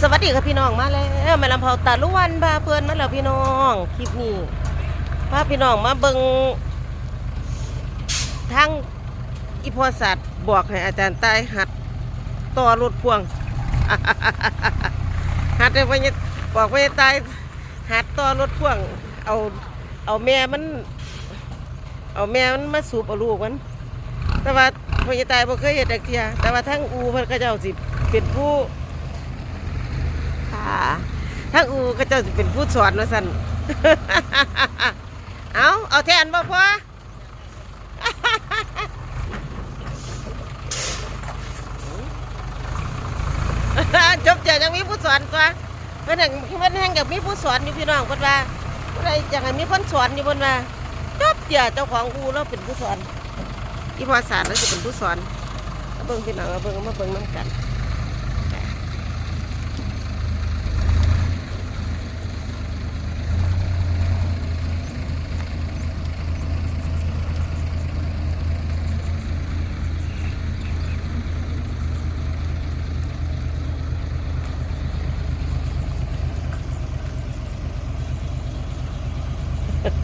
สวัสดีครับพี่น้องมาแล้วแม่ลำเผาตาลุวันพาเพื่อนมาแล้วพี่น้องคลิปนี้พาพี่น้องมาเบิงทางอีพอสัตว์บอกให้อาจารย์ใต้หัดต่อรถพ่วงหัดให้พ่อใหญ่บอกพ่อใหญ่ใต้หัดต่อรถพ่วง เอาเอาแม่มัน เอาแม่มันมาสูบเอาลูกมัน แต่ว่าพอใหญ่ใต้บ่เคยเห็นจักเทียแต่ว่าทั้งอูเพิ่นก็เจ้าสิเป็นผู้ ค่ะถ้าอูก็เจะเป็นผู้สอนว่าสันเอาเอาแทนบ่พอจบเจอยังมีผู้สอนตัวเพิ่นแห่งเพิ่นแห่งกับมีผู้สอนอยู่พี่น้องเพิ่นว่าอะไรอยากให้มีคนสอนอยู่เพิ่นว่าจบเจอเจ้าของอูแล้วเป็นผู้สอนอีพอสารแล้วจะเป็นผู้สอนเบิ่งพี่น้องเอาเบิ่งเอามาเบิ่งน้ำกัน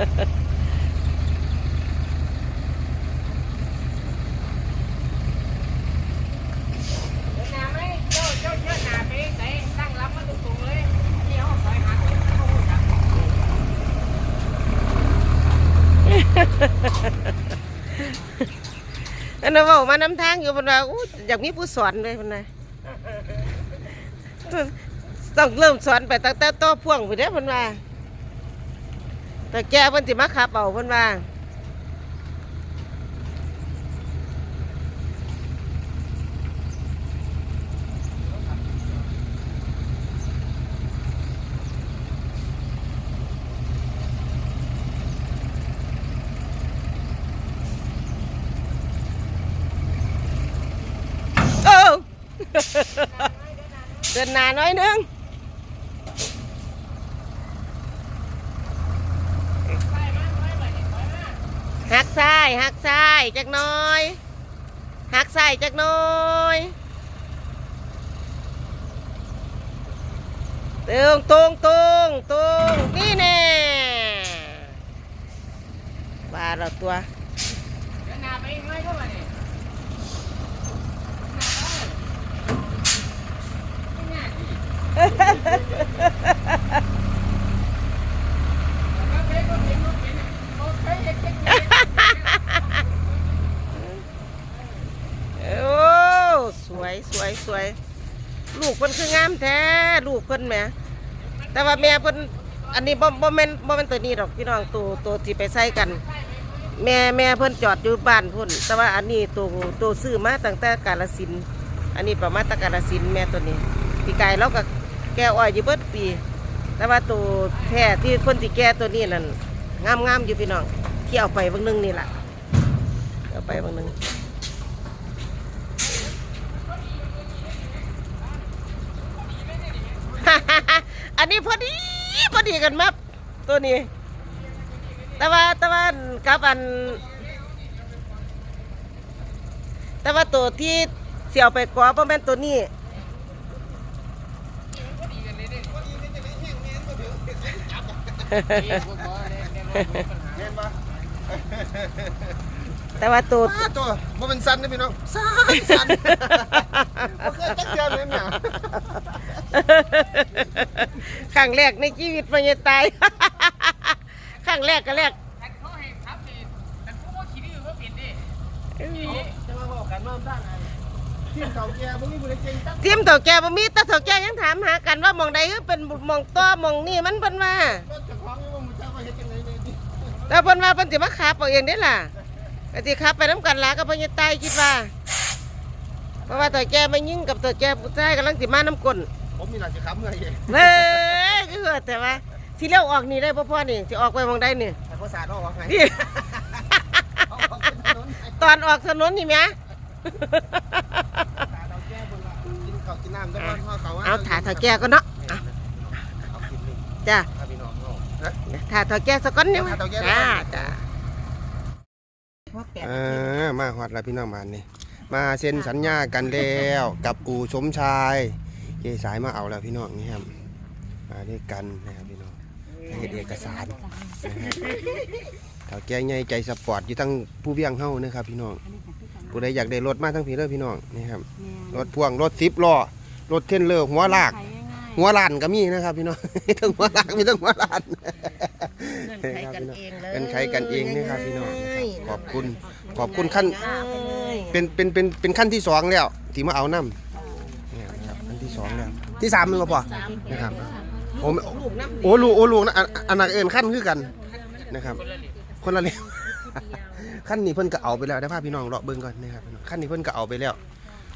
นาไม่เจ้าเจ้าเจ้าหนาไปไหนตั้งรับมาตรงๆเลยที่เขาคอยหาเขาเขาหูจักอันนั้นเว่ามาน้ำทางอยู่เพิ่นว่าอู้อยากมีผู้สอนเลยเพิ่นว่าต้องเริ่มสอนไปตั้งแต่ต่อพ่วงไปเด้อเพิ่นว่า แต่แกเพิ่นสิมาขับเอาเพิ่นว่าโอ้เดินหน้าน้อยหนึง หักซ้ายหักซ้ายจักหน้อยหักซ้ายจักหน้อยตรงตรงตรงตรงนี่แน่ว่าเราตัวเดี๋ยวหนาไปอีกหน่อยก็มาเนี่ยเคยก็เห็นก็เห็นเขาเคยเห็นเห็น โอ้สวยสวยสวยลูกเพิ่นคืองามแท้ลูกเพิ่นแหมแต่ว่าแม่เพิ่นอันนี้บ่บ่แม่นบ่แม่นตัวนี้ดอกพี่น้องตัวตัวที่ไปใส่กัน แม่แม่เพิ่นจอดอยู่บ้านพุ่นแต่ว่าอันนี้ตัวตัวซื้อมาตั้งแต่กาลสินอันนี้ประมาณตกาลสินแม่ตัวนี้ปีกายเราก็แก้อ้อยอยู่เบิดปี แต่ว่าตัวแท้ที่คนที่แก้ตัวนี้นั่นงามงามๆอยู่พี่น้องที่เอาไปบางนึงนี่แหละเอาไปบางนึง อันนี้พอดีพอดีกันมับตัวนี้ แต่ว่าแต่ว่ากับอัน แต่ว่าตัวที่เสียวไปกว่าประมาณตัวนี้แต่ว่าตัวป้าตัวมันเป็นสันนะพี่น้องสันสันมันเคยจักเจอเลยเนี่ย ครั้งแรกในชีวิตมันจะตายครั้งแรกก็แรกแต่เขาให้ครับนี่แต่พวกเขาขี้ดื้อเขาเปลี่ยนดิจะมาบอกกันว่าด้านไหนทีมเก่าแก่พวกนี้บุรีเก่งตั้งทีมเถ่าแก่บ่มีแต่เถ่าแก่ยังถามหากันว่าหมองใดคือเป็นหมองต้อหมองนี่มันเพิ่นว่ารถจะคล้องยังว่ามึงจะมาเฮ็ดยังไงเนี่ยดิแต่เพิ่นว่าเพิ่นสิมาขับเอาเองได้ล่ะก็สิขับไปน้ำกันล่ะก็เพิ่นจะตายคิดว่า เพราะว่าเถ่าแก่มายิงกับเถ่าแก่ผู้ชายกำลังสิมาน้ำกลน ผมมีหลักจะขับเมื่อยเองเฮ้ยคือว่าแต่ว่าที่เลี้ยวออกนี่ได้พ่อพ่อนี่สิออกไปหมองใดนี่แต่ภาษาเราออกไงที่เอาออกเป็นถนนไงตอนออกถนนนี่แหมเราแก้บนละกินข้าวกินน้ำต้องพ่อเขาว่าเอาถ่าเถ่าแก่ก็เนาะอะเอากินหนึ่งจ้าถ้าพี่น้องเขานะ ถ่าเถ่าแก่สักก้อนนี่ถ่าเถ่าแก่จ้าก่อนจ้าเออมาฮอดแล้วพี่น้องมานนี่มาเซ็นสัญญากันแล้ว กับอู่สมชาย เจสายมาเอาแล้วพี่น้องนี่ครับมาด้วยกันนะครับพี่น้องเฮ็ดเอกสารนะครับเถ้าแกใหญ่ใจสปอร์ตอยู่ทั้งผู้เวียงเฮานะครับพี่น้องผู้ใดอยากได้รถมาทั้งพี่เด้อพี่น้องนี่ครับรถพ่วงรถสิบล้อรถเทนเลอร์หัวลาก หัวลานก็มีนะครับพี่น้องทั้งหัวลากมีทั้งหัวลานเงินไขกันเองเลยเงินไขกันเองนี่ครับพี่น้องขอบคุณขอบคุณขั้นเลยเป็นเป็นเป็นเป็นขั้นที่สองแล้วที่มาเอาน้ำเนี่ยนะครับขั้น ที่สองแล้วที่สามมือพอนะครับโอ้ไม่ลูกน้ำโอ้ลูกโอ้ลูกนะอันอันนั้นเอินขั้นคือกันนะครับ คนละเลี้ยวขั้นนี้เพิ่นก็เอาไปแล้วได้ภาพพี่น้องเลาะเบิ่งก่อนนะครับพี่น้องขั้นนี้เพิ่นก็เอาไปแล้ว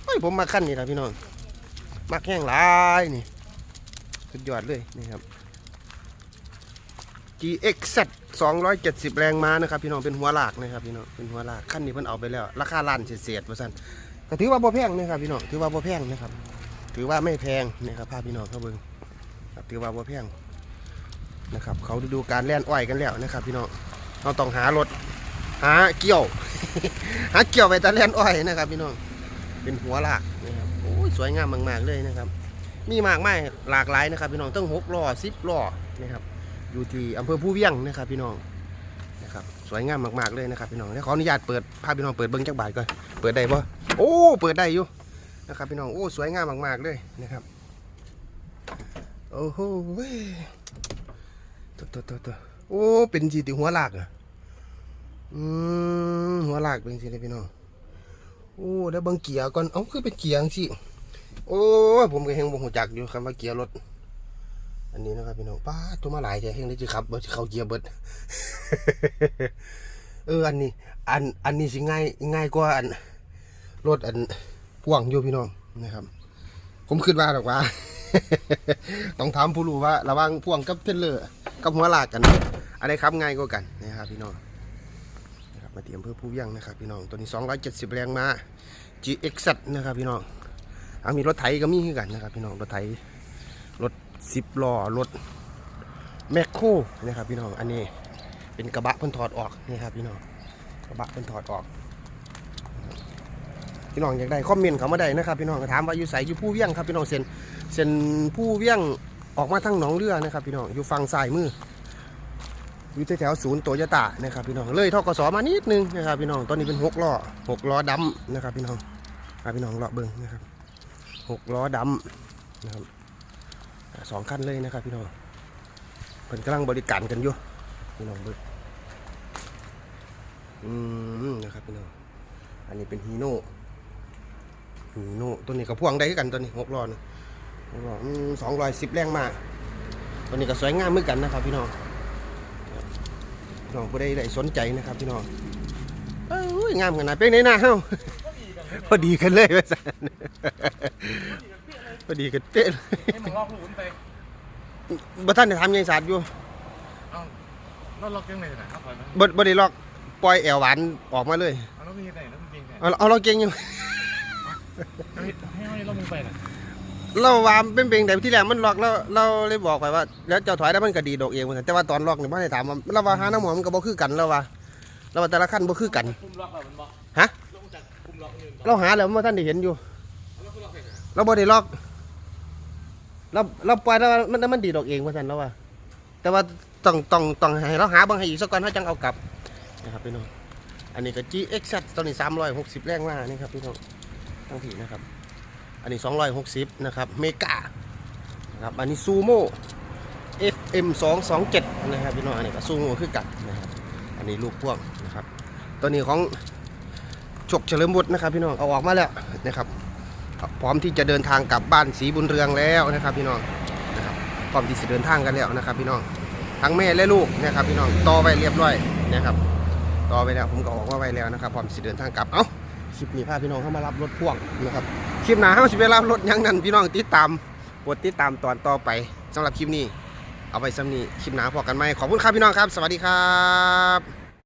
เฮ้ยผมมาขั้นนี้นะพี่น้องมักแห้งหลายนี่สุดยอดเลยนะครับ GXZ 270 แรงม้านะครับพี่น้องเป็นหัวลากนะครับพี่น้องเป็นหัวลากขั้นนี้เพิ่นเอาไปแล้ว ราคาล้านเศษๆว่าซั่นก็ถือว่าบ่แพงนะครับพี่น้องถือว่าบ่แพงนะครับ ถือว่าไม่แพงนะครับพาพี่น้องเข้าเบิ่งถือว่าบ่แพงนะครับเขาดูการแล่นอ้อยกันแล้วนะครับ พี่น้องเราต้องหารถหาเกี่ยว หาเกี่ยวไปตะแล่นอ้อยนะครับ พี่น้องเป็นหัวลากนะครับโอ้ยสวยงามมากๆเลยนะครับ มีมากมายหลากหลายนะครับ พี่น้องตั้งหกล้อสิบล้อนะครับ อยู่ที่อำเภอผู้เวียงนะครับ พี่น้องนะครับสวยงามมากๆเลยนะครับพี่น้องเดี๋ยวขออนุญาตเปิดพาพี่น้องเปิดเบิ้งจักบาทก่อนเปิดได้ปะโอ้เปิดได้อยู่ นะครับพี่น้องโอ้สวยงามมากๆเลยนะครับโอ้โหเว้ยตัวตัวตัวตัวโอ้เป็นสีติหัวลากอะอืมหัวลากเป็นสีเลยพี่น้องโอ้แล้วเบิ้งเกียร์ก่อนเอ้าคือเป็นเกียร์สิโอ้ผมก็เฮงบ่หูจักอยู่คำว่าเกียร์รถ อันนี้นะครับพี่น้องป้าตัวมาหลายใจเฮงได้จีครับบ่สิเขาเกียร์เบิดเอออันนี้ อันอันนี้สิง่ายง่ายกว่าอันรถอัน พ่วงอยู่พี่น้องนะครับ ผมคิดว่าหรอกว่า ต้องถามผู้รู้ว่า ระหว่างพ่วงกับเทรลเลอร์กับหัวลากกันอะไรครับง่ายกว่ากันนะครับพี่น้องนะครับมาเตรียมเพื่อผู้เวียงนะครับพี่น้องตัวนี้ 270 แรงมา GX นะครับพี่น้องเอามีรถไถก็มีคือกันนะครับ พี่น้องรถไถสิบล้อรถแมคโครนะครับพี่น้องอันนี้เป็นกระบะเพิ่นถอดออกนี่ครับพี่น้องกระบะเพิ่นถอดออก พี่น้องอยากได้คอมเมนต์เขามาได้นะครับพี่น้องก็ถามว่าอยู่ใสอยู่ผู้เวียงครับพี่น้องเส้นเส้นผู้เวียงออกมาทางหนองเรือนะครับพี่น้องอยู่ฝั่งซ้ายมืออยู่แถวศูนย์โตโยต้านะครับพี่น้องเลยทกสมานิดนึงนะครับพี่น้องตอนนี้เป็นหกล้อหกล้อดำนะครับพี่น้องพาพี่น้องเลาะเบิ้งนะครับหกล้อดำนะครับสองขั้นเลยนะครับพี่น้องเพิ่นกำลังบริการกันอยู่พี่น้องเบิดอืมนะครับพี่น้องอันนี้เป็นฮีโน่ โน่ตัวนี้กับพ่วงได้คือกันตัวนี้หกล้อนะหกล้อสองร้อยสิบแรงมากตัวนี้ก็สวยงามเหมือนกันนะครับพี่น้องพี่น้องผู้ใดได้สนใจนะครับพี่น้องเอ้ยงามขนาดเป็นไหนหน้าเฮ้าพอดีกันเลยว่าสันพอดีกันเป๊ะเลยให้มึงลอกลูกมันไปบ่ท่านได้ทำยังสาดอยู่เอาเราล็อกยังไงนะเอาถอยมาบ่บ่ได้ลอกปล่อยแอวหวานออกมาเลย เอาแล้วมีไหนแล้วมึงเก่งไงเอาเอาเราเก่งอยู่ ให้ให้เรามึงไปน่ะเราว่าเป็นเพลงแต่ที่แรกมันลอกแล้วเราเลยบอกไปว่า แล้วเจ้าถอยแล้วมันก็ดีดอกเองเหมือนกันแต่ว่าตอนลอกนี่บ่ได้ถามว่าเราว่าหาน้ำหอมมันก็บ่คือกันเราว่าเราว่าแต่ละขั้นบ่คือกันคุมล็อกแบบมันบอกฮะลงจากคุมล็อกเงินบอกเราหาแล้วบ่ท่านได้เห็นอยู่แล้วคุมล็อกไปไหนเราบ่ได้ลอกเราเราปล่อยแล้วมันมันดีดอกเองว่าซั่นแล้วว่า แต่ว่าต้องต้องต้องให้เราหาเบิ่งให้อีกสักก่อนเฮาจังเอากลับนะครับพี่น้องอันนี้ก็ GX ตอนนี้360 แรงม้านี่ครับพี่น้อง ทั้งที่นะครับ อันนี้ 260 นะครับ เมกานะครับ อันนี้ซูโม่ FM 227นะครับพี่น้องอันนี้ก็ซูโม่คือกันนะครับ อันนี้ลูกพ่วงนะครับ ตัวนี้ของฉกเฉลิมบุตรนะครับพี่น้องเอาออกมาแล้วนะครับ พร้อมที่จะเดินทางกลับบ้านสีบุญเรืองแล้วนะครับ พี่น้องนะครับพร้อมที่จะเดินทางกันแล้วนะครับ พี่น้องทั้งแม่และลูกนะครับ พี่น้องต่อไว้เรียบร้อยนะครับ ต่อไปแล้วผมก็ออกมาไว้แล้วนะครับพร้อมที่จะเดินทางกลับเอ้า คลิปนี้พาพี่น้องเข้ามารับรถพ่วงนะครับคลิปหน้าเข้าสิไปรับรถยังนั่นพี่น้องติดตามกดติดตามตอนต่อไปสำหรับคลิปนี้ เอาไว้สำนี้คลิปหน้าพอกันไหมขอบคุณครับพี่น้องครับ สวัสดีครับ